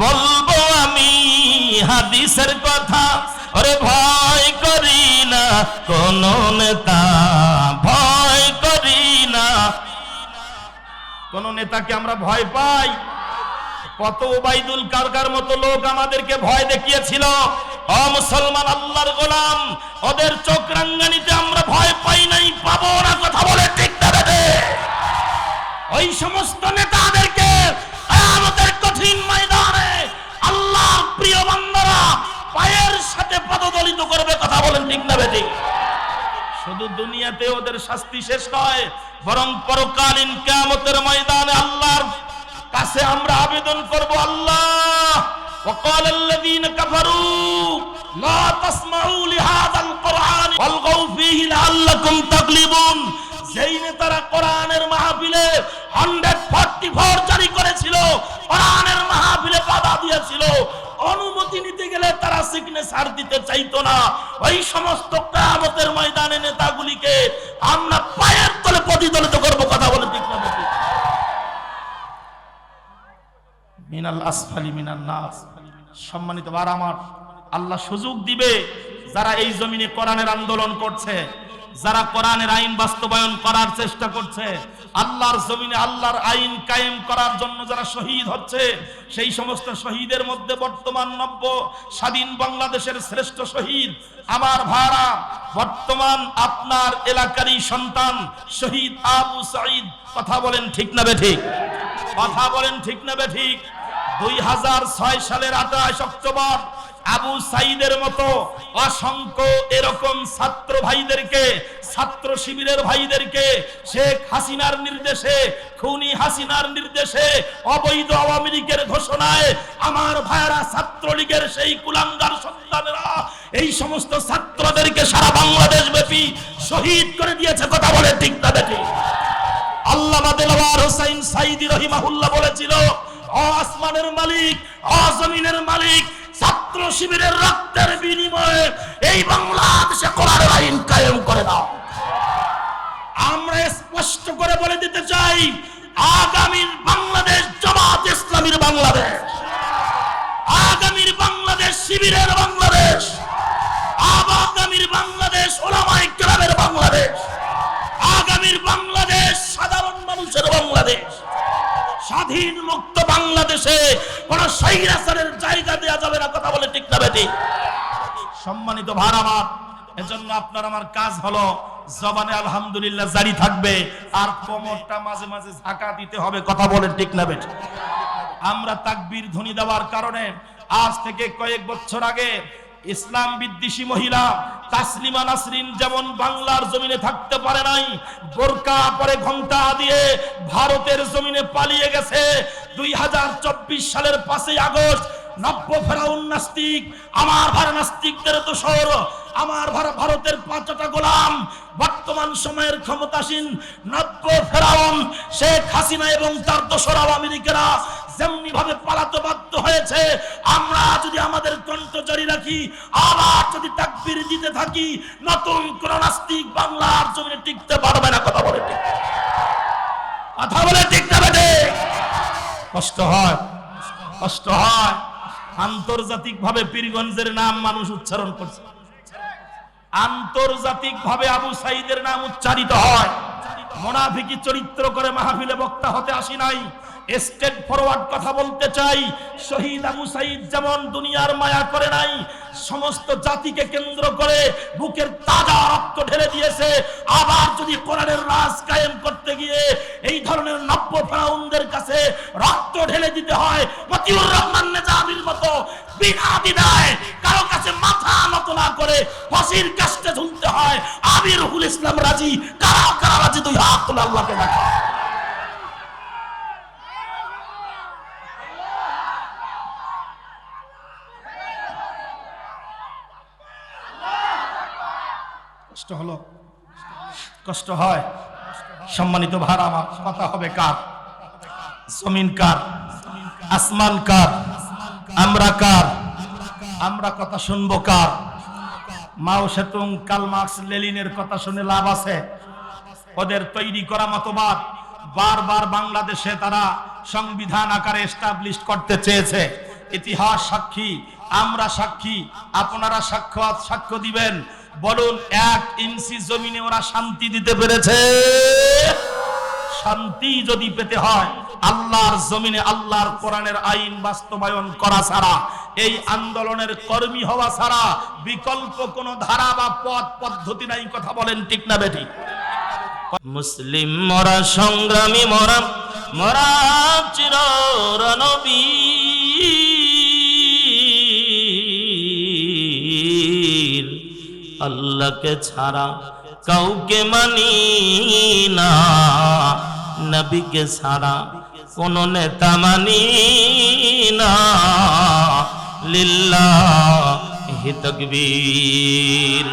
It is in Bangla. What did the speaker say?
বলব আমি হাদিসের কথা। ওরে ভয় করি না, কোন নেতা ভয় করি না। কোন নেতাকে আমরা ভয় পাই? কত ওবাইদুল কারকার মতো লোক আমাদেরকে ভয় দেখিয়েছিল। অ মুসলমান, আল্লাহর গোলাম, ওদের চোখ রাঙ্গানিতে আমরা ভয় পাই নাই, পাবো না কথা বলে ঠিক ওই সমস্ত নেতাদেরকে আমাদের কথা বলেন ঠিক না বেদে শুধু দুনিয়াতে ওদের শাস্তি শেষ নয় বরং পরকালীন কিয়ামতের ময়দানে আল্লাহর কাছে আমরা আবেদন করব আল্লাহ وقال الذين كفروا لا تسمعوا لهذا القرآن والغوا فيه لعلكم تغلبون যেই নেতারা কোরআনের মাহফিলে 144 জারি করেছিল কোরআনের মাহফিলে বাধা দিয়েছিল অনুমতি নিতে গেলে তারা সিগনেচার দিতে চাইতো না। ওই সমস্ত কিয়ামতের ময়দানে নেতাগুলিকে আমরা পায়ের তলে প্রতিদলিত করব, কথা বলে ঠিক না মিনাল আসফালি মিনাল নাস। সম্মানিত বার আমার আল্লাহ সুযোগ দিবে যারা এই জমিনে কোরআনের আন্দোলন করছে। যারা কোরআনের আইন বাস্তবায়ন করার চেষ্টা করছে, আল্লাহর জমিনে আল্লাহর আইন কায়েম করার জন্য যারা শহীদ হচ্ছে, সেই সমস্ত শহীদের মধ্যে বর্তমান নব্য স্বাধীন বাংলাদেশের শ্রেষ্ঠ শহীদ আমার ভাড়া, বর্তমান আপনার এলাকারই সন্তান শহীদ আবু সাঈদ। কথা বলেন ঠিক না বে ঠিক? কথা বলেন ঠিক না বে ঠিক? দুই হাজার ছয় সালের আঠাশ অক্টোবর আবু সাইদের মতো অসংখ্য এরকম ছাত্র ভাইদেরকে, ছাত্র শিবিরের ভাইদেরকে শেখ হাসিনার নির্দেশে, খুনি হাসিনার নির্দেশে, অবৈধ আওয়ামী লীগের ঘোষণায় আমার ভাইরা ছাত্রলীগের সেই কুলাঙ্গার সন্তানেরা, এই সমস্ত ছাত্রদেরকে সারা বাংলাদেশ ব্যাপী শহীদ করে দিয়েছে কথা বলে ঠিক না দেখি আল্লামা দেলাওয়ার হোসাইন সাইদি রহিমাহুল্লাহ বলেছিল অ আসমানের মালিক অ জমিনের মালিক ছাত্র শিবিরের রক্তের বিনিময়ে এই বাংলাদেশে কোরআনের আইন কায়েম করে দাও। আমরা স্পষ্ট করে বলে দিতে চাই, আগামীর বাংলাদেশ জামাত ইসলামীর বাংলাদেশ, আগামীর বাংলাদেশ শিবিরের বাংলাদেশ, আগামীর বাংলাদেশ ওলামাই ক্লাবের বাংলাদেশ, আগামীর বাংলাদেশ সাধারণ মানুষের বাংলাদেশ। স্বাধীন মুক্ত বাংলাদেশে কোন সৈরাচারের জায়গা দেওয়া যাবে না, কথা বলে ঠিক না বেটি। সম্মানিত ভার এজন্য আপনার আমার কাজ হলো, জবানে আলহামদুলিল্লাহ জারি থাকবে, আর কোমরটা মাঝে মাঝে ঝাঁকা দিতে হবে, কথা বলে ঠিক না বেটি। আমরা তাকবীর ধ্বনি দেওয়ার কারণে আজ থেকে কয়েক বছর আগে ইসলাম বিদ্বেষী মহিলা, তাসলিমা নাসরিন যেমন বাংলার জমিনে থাকতে পারে নাই, বোরকা পরে ঘণ্টা দিয়ে ভারতের জমিনে পালিয়ে গেছে। দুই সালের পাঁচই আগস্ট, নব্য ফেরাউন নাস্তিক, আমার ভার নাস্তিকদের দোষর, আমার ভার ভারতের পাঁচটা গোলাম, বর্তমান সময়ের ক্ষমতাসীন নব্য ফেরাউন শেখ হাসিনা এবং তার দোসর আওয়ামী লীগেরা যেমনি ভাবে পালাতে বাধ্য হয়েছে, আমরা যদি আমাদের কণ্ঠ জারি রাখি, আবার যদি তাকবীর দিতে থাকি, নতুন কোন নাস্তিক বাংলার জমিনে টিকতে পারবে না, কথা বলে ঠিক। কথা বলে টিকতে পারবে কষ্ট হয় কষ্ট হয়। আন্তর্জাতিক ভাবে পীরগঞ্জের নাম মানুষ উচ্চারণ করছে। আন্তর্জাতিক ভাবে আবু সাইদের নাম উচ্চারিত হয়। মোনাফিকি চরিত্র করে মাহফিলে বক্তা হতে আসি নাই। স্টেট ফরওয়ার্ড কথা বলতে চাই। শহীদ আবু সাইদ যেমন দুনিয়ার মায়া করে নাই, সমস্ত জাতিকে কেন্দ্র করে বুকের তাজা রক্ত ঢেলে দিয়েছে। আবার যদি কোরআনের রাজ কায়েম করতে গিয়ে এই ধরনের নব্য ফেরাউনদের কাছে রক্ত ঢেলে দিতে হয়, মতিউর রহমান নেজামির মতো বিনা দ্বিধায় কারও কাছে মাথা নত না করে ফাঁসির কাস্টে ঝুলতে হয় আমির হুল ইসলাম রাজি, কারা কারা রাজি, দুই হাত আল্লাহকে দেখা। কষ্ট হলো? কষ্ট হয়? সম্মানিত ভাড়া আমার কথা হবে কার? জমিন কার? আসমান কার? আমরা কার? আমরা কথা শুনব কার? মাও সেতুং কাল মার্কস লেলিনের কথা শুনে লাভ আছে। ওদের তৈরি করা মতবাদ বারবার বাংলাদেশে তারা সংবিধান আকারে এস্টাবলিশ করতে চেয়েছে। ইতিহাস সাক্ষী, আমরা সাক্ষী, আপনারা সাক্ষ্য সাক্ষ্য দিবেন। বলুন, এক ইঞ্চি জমিনে ওরা শান্তি দিতে পেরেছে? শান্তি যদি পেতে হয়, আল্লাহর জমিনে, আল্লাহর কোরআনের আইন বাস্তবায়ন করা ছাড়া, এই আন্দোলনের কর্মী হওয়া ছাড়া বিকল্প কোনো ধারা বা পথ পদ্ধতি নাই, কথা বলেন ঠিক না বেটি মুসলিম মরা সংগ্রামী মরা মরা চির রণবীর আল্লাহকে ছাড়া কাউকে মানি না। নবীকে ছাড়া কোন নেতা মানি না। লিল্লাহ তকবীর।